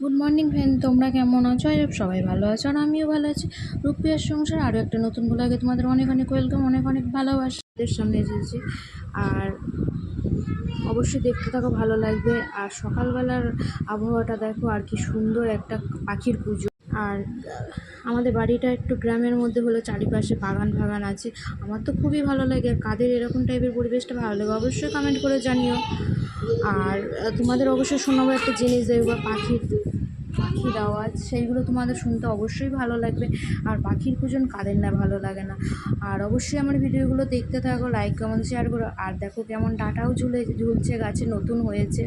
Good morning friend তোমরা কেমন আছো? হোপ সবাই ভালো আছো আর আমিও ভালো আছি। রূপিয়ার সংসার আরও একটা নতুন ব্লগে তোমাদের অনেক অনেক ওয়েলকাম অনেক অনেক ভালোবাসাদের সামনে এসেছি। আর অবশ্যই দেখতে থাকো, ভালো লাগবে। আর সকালবেলার আবহাওয়াটা দেখো, আর কি সুন্দর একটা পাখির পুজো। আর আমাদের বাড়িটা একটু গ্রামের মধ্যে হলো চারিপাশে বাগান ফাগান আছে। আমার তো খুবই ভালো লাগে। আর কাদের এরকম টাইপের পরিবেশটা ভালো লাগে, অবশ্যই কমেন্ট করে জানিও। আর তোমাদের অবশ্যই শোনাবো একটা জিনিস দেখব পাখির পাখির আওয়াজ, সেইগুলো তোমাদের শুনতে অবশ্যই ভালো লাগবে। আর পাখির পুজন কাদের না ভালো লাগে না। আর অবশ্যই আমার ভিডিওগুলো দেখতে থাকো লাইক কমেন্ট শেয়ার করো। আর দেখো কেমন ডাটাও ঝুলে, ঝুলছে, গাছে নতুন হয়েছে।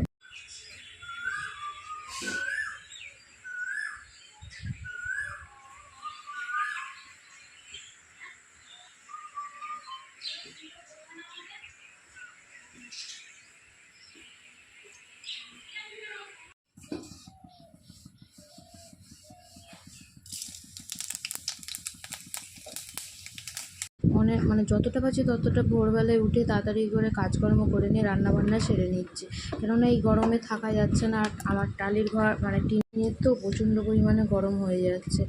অনেক মানে যতটা পারছি ততটা ভোরবেলায় উঠে তাড়াতাড়ি করে কাজকর্ম করে নিয়ে রান্নাবান্না সেরে নিচ্ছি। কেননা এই গরমে থাকা যাচ্ছে না আর আমার টালির ঘর মানে টিনের তো প্রচণ্ড পরিমাণে গরম হয়ে যাচ্ছে।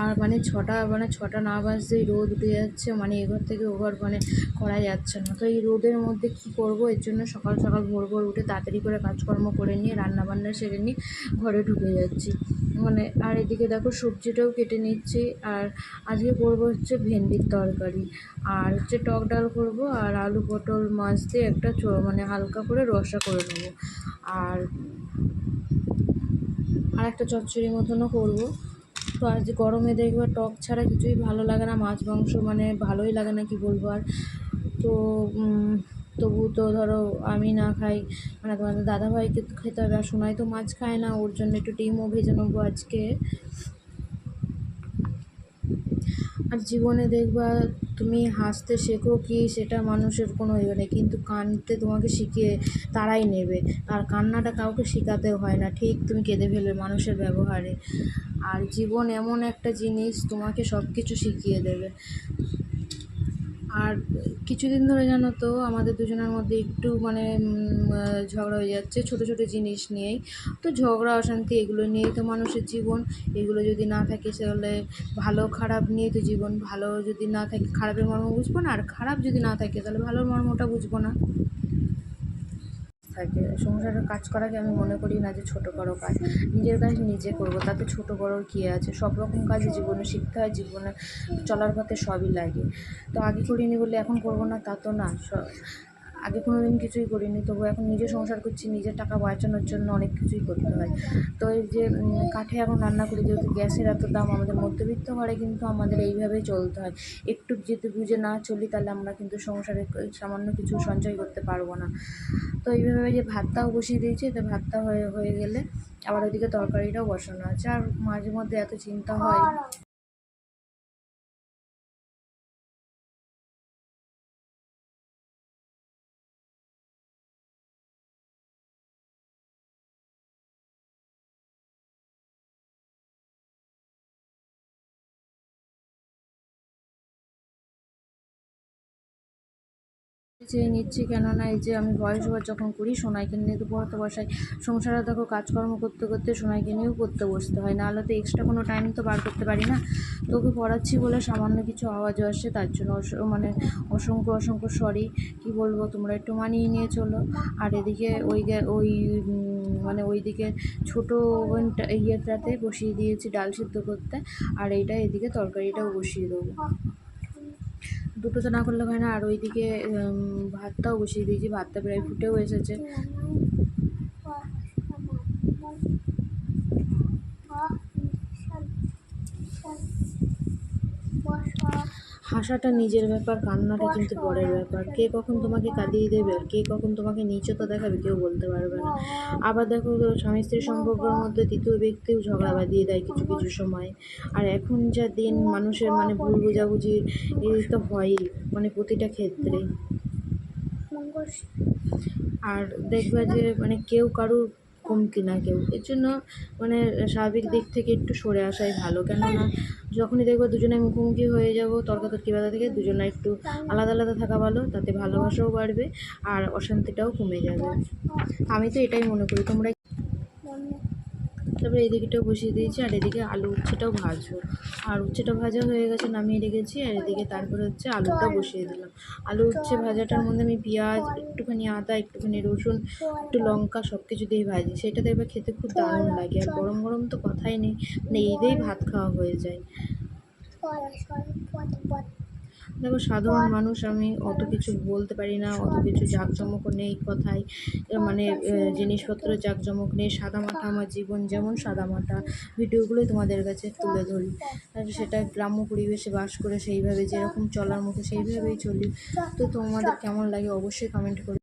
আর মানে ছটা মানে ছটা না বাজতেই রোদ উঠে যাচ্ছে মানে এঘর থেকে ওঘর মানে করা যাচ্ছে না। তো এই রোদের মধ্যে কী করব? এর জন্য সকাল সকাল ভোর ভোর উঠে তাড়াতাড়ি করে কাজকর্ম করে নিয়ে, রান্নাবান্না সেরে নিয়ে ঘরে ঢুকে যাচ্ছি। মানে আর এদিকে দেখো সবজিটাও কেটে নিচ্ছি, আর আজকে করব হচ্ছে ভেন্ডির তরকারি। আর হচ্ছে টক ডাল করব, আর আলু পটল মাছ দিয়ে একটা মানে হালকা করে রসা করে নেব। আর আর একটা চচ্চড়ি মতনও করব। তো আজ গরমে দেখবে টক ছাড়া কিছুই ভালো লাগে না, মাছ, মাংস মানে ভালোই লাগে না কি বলব আর। তো তবু তো ধরো আমি না খাই মানে তোমাদের দাদাভাইকে খেতে হবে আর সোনাই তো মাছ খায় না, ওর জন্য একটু ডিমও ভেজে নেব আজকে। আর জীবনে দেখবা তুমি হাসতে শেখো কি সেটা মানুষের কোনো ইয়ে নেই, কিন্তু কাঁদতে তোমাকে শিখিয়ে তারাই নেবে। আর কান্নাটা কাউকে শেখাতেও হয় না, ঠিক তুমি কেঁদে ফেলবে মানুষের ব্যবহারে। আর জীবন এমন একটা জিনিস, তোমাকে সব কিছু শিখিয়ে দেবে। আর কিছুদিন ধরে জানো তো, আমাদের দুজনের মধ্যে একটু মানে ঝগড়া হয়ে যাচ্ছে, ছোট ছোট জিনিস নিয়েই। তো ঝগড়া, অশান্তি এগুলো নিয়েই তো মানুষের জীবন। এগুলো যদি না থাকে তাহলে ভালো খারাপ নিয়েই তো জীবন। ভালো যদি না থাকে, খারাপের মর্ম বুঝব না, আর খারাপ যদি না থাকে তাহলে ভালোর মর্মটা বুঝব না। থাকে। সংসারের কাজ করাকে আমি মনে করি না যে ছোটো বড়ো কাজ। নিজের কাজ নিজে করব, তাতে ছোটো বড়োর কী আছে? সব রকম কাজই জীবনে শিখতে হয়, জীবনে চলার পথে সবই লাগে। তো আগে করিনি বলে এখন করব না, তা তো না। আগে কোনো দিন কিছুই করিনি তবু এখন নিজে সংসার করছি, নিজের টাকা বাঁচানোর জন্য অনেক কিছুই করতে হয়। তো এই যে কাঠে এখন রান্না করি, যেহেতু গ্যাসের এত দাম, আমাদের মধ্যবিত্ত ঘরে কিন্তু আমাদের এইভাবেই চলতে হয়। একটু যদি বুঝে না চলি, তাহলে আমরা কিন্তু সংসারে সামান্য কিছু সঞ্চয় করতে পারব না। তো এইভাবে যে ভাতটাও বসিয়ে দিয়েছি তো ভাতটা হয়ে হয়ে গেলে আবার ওইদিকে তরকারিটাও বসানো আছে। আর মাঝে মধ্যে এত চিন্তা হয় চেয়ে নিচ্ছি কেননা এই যে আমি ভয়েস ওভার যখন করি সোনাইকে নিয়ে তো পড়াতে বসাই। সংসারে দেখো কাজকর্ম করতে করতে সোনাইকে নিয়েও পড়তে বসতে হয়। নাহলে তো এক্সট্রা কোনো টাইম তো বার করতে পারি না। তো ওকে পড়াচ্ছি বলে সামান্য কিছু আওয়াজও আসে, তার জন্য মানে অসংখ্য অসংখ্য সরি কি বলব তোমরা একটু মানিয়ে নিয়ে চলো। আর এদিকে ওই ওই মানে ওইদিকে ছোটো ইয়েটাতে বসিয়ে দিয়েছি ডাল সিদ্ধ করতে। আর এইটা এদিকে তরকারিটাও বসিয়ে দেবো। দুটো তো না করলে হয় না। আর ওইদিকে ভাতটাও বসিয়ে দিয়েছি। ভাতটা প্রায় ফুটেও এসেছে। হাসাটা নিজের ব্যাপার কান্নাটা কিন্তু পরের ব্যাপার। কে কখন তোমাকে কাঁদিয়ে দেবে আর কে কখন তোমাকে নিচতা দেখাবে কেউ বলতে পারবে না। আবার দেখো তো স্বামী স্ত্রীর সম্পর্কের মধ্যে তৃতীয় ব্যক্তিও ঝগড়া বাঁধিয়ে দেয় কিছু কিছু সময়। আর এখন যা দিন মানুষের মানে ভুল বোঝাবুঝি এই তো হয়ই মানে প্রতিটা ক্ষেত্রে। আর দেখবে যে মানে কেউ কারুর কমতি না কেউ। এর জন্য মানে স্বাভাবিক দিক থেকে একটু সরে আসাই ভালো। কেননা যখনই দেখব দুজনে মুখোমুখি হয়ে যাব, তর্কাতর্কি বাধা থেকে দুজনে একটু আলাদা আলাদা থাকা ভালো, তাতে ভালোবাসাও বাড়বে আর অশান্তিটাও কমে যাবে। আমি তো এটাই মনে করি। তোমরা তারপরে এদিকেটাও বসিয়ে দিয়েছি, আর এদিকে আলু উচ্ছেটাও ভাজবো। আর উচ্ছেটা ভাজা হয়ে গেছে, নামিয়ে রেখেছি, আর এদিকে তারপরে হচ্ছে আলুটা বসিয়ে দিলাম। আলু উচ্ছে ভাজাটার মধ্যে আমি পেঁয়াজ, একটুখানি আদা, একটুখানি রসুন, একটু লঙ্কা সব কিছু দিয়ে ভাজি। সেটা দেখবে খেতে খুব দারুণ লাগে, আর গরম গরম তো কথাই নেই মানে এই দিয়েই ভাত খাওয়া হয়ে যায়। দেখো, সাধারণ মানুষ, আমি অত কিছু বলতে পারি না, অত কিছু জাঁকজমক নেই কথায়। মানে জিনিসপত্র জাঁকজমক নেই সাদামাটা আমার জীবন যেমন সাদামাটা ভিডিওগুলোই তোমাদের কাছে তুলে ধরি। আর সেটা গ্রাম্য পরিবেশে বাস করে সেইভাবে, যেরকম চলার মতো সেইভাবেই চলি। তো তোমাদের কেমন লাগে অবশ্যই কমেন্ট করে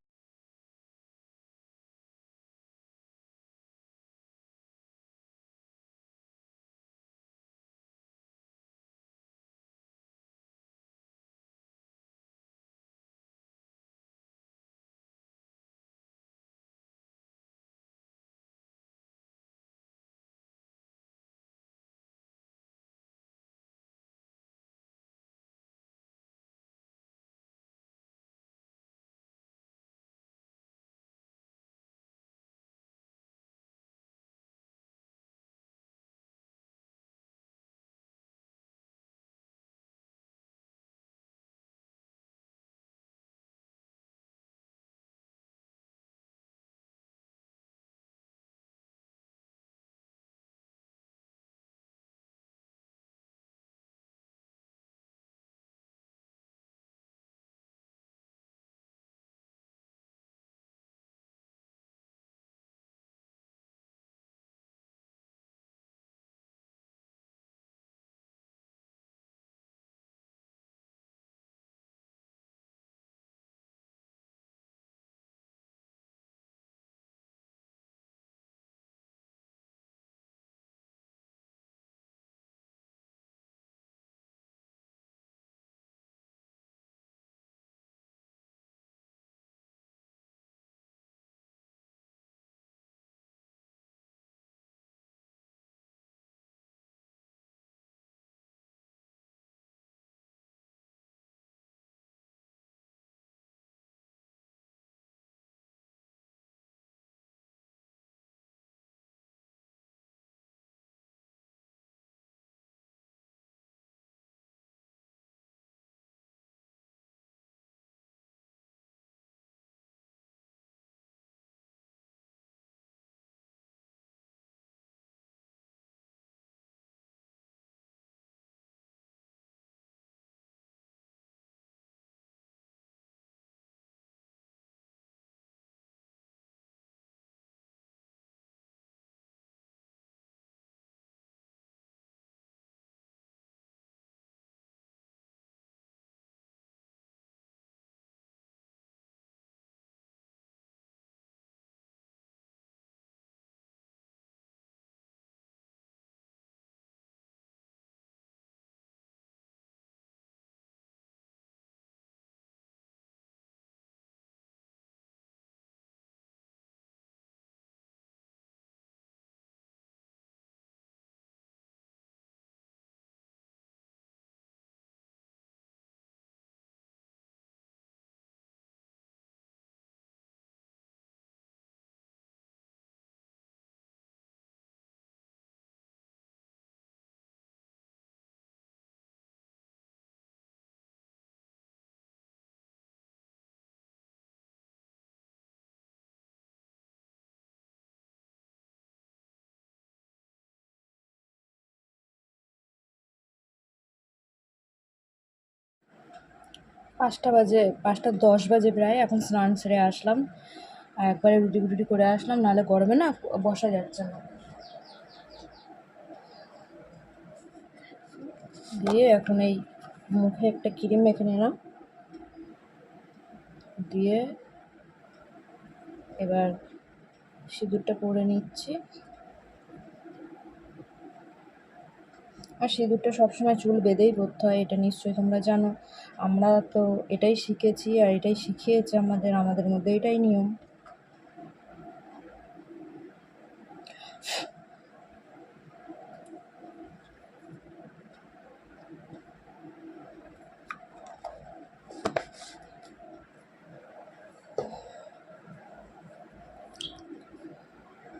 পাঁচটা বাজে, পাঁচটা দশ বাজে প্রায়, এখন স্নান সেরে আসলাম। আর একবারে রুটি ফুটি করে আসলাম, নাহলে গরমে না বসা যাচ্ছে না। দিয়ে এখন এই মুখে একটা ক্রিম মেখে নিলাম। দিয়ে এবার সিঁদুরটা পরে নিচ্ছি। আর সিঁদুরটা সবসময় চুল বেঁধেই পড়তে হয়, এটা নিশ্চয়ই তোমরা জানো। আমরা তো এটাই শিখেছি আর এটাই শিখিয়েছে আমাদের আমাদের মধ্যে এটাই নিয়ম।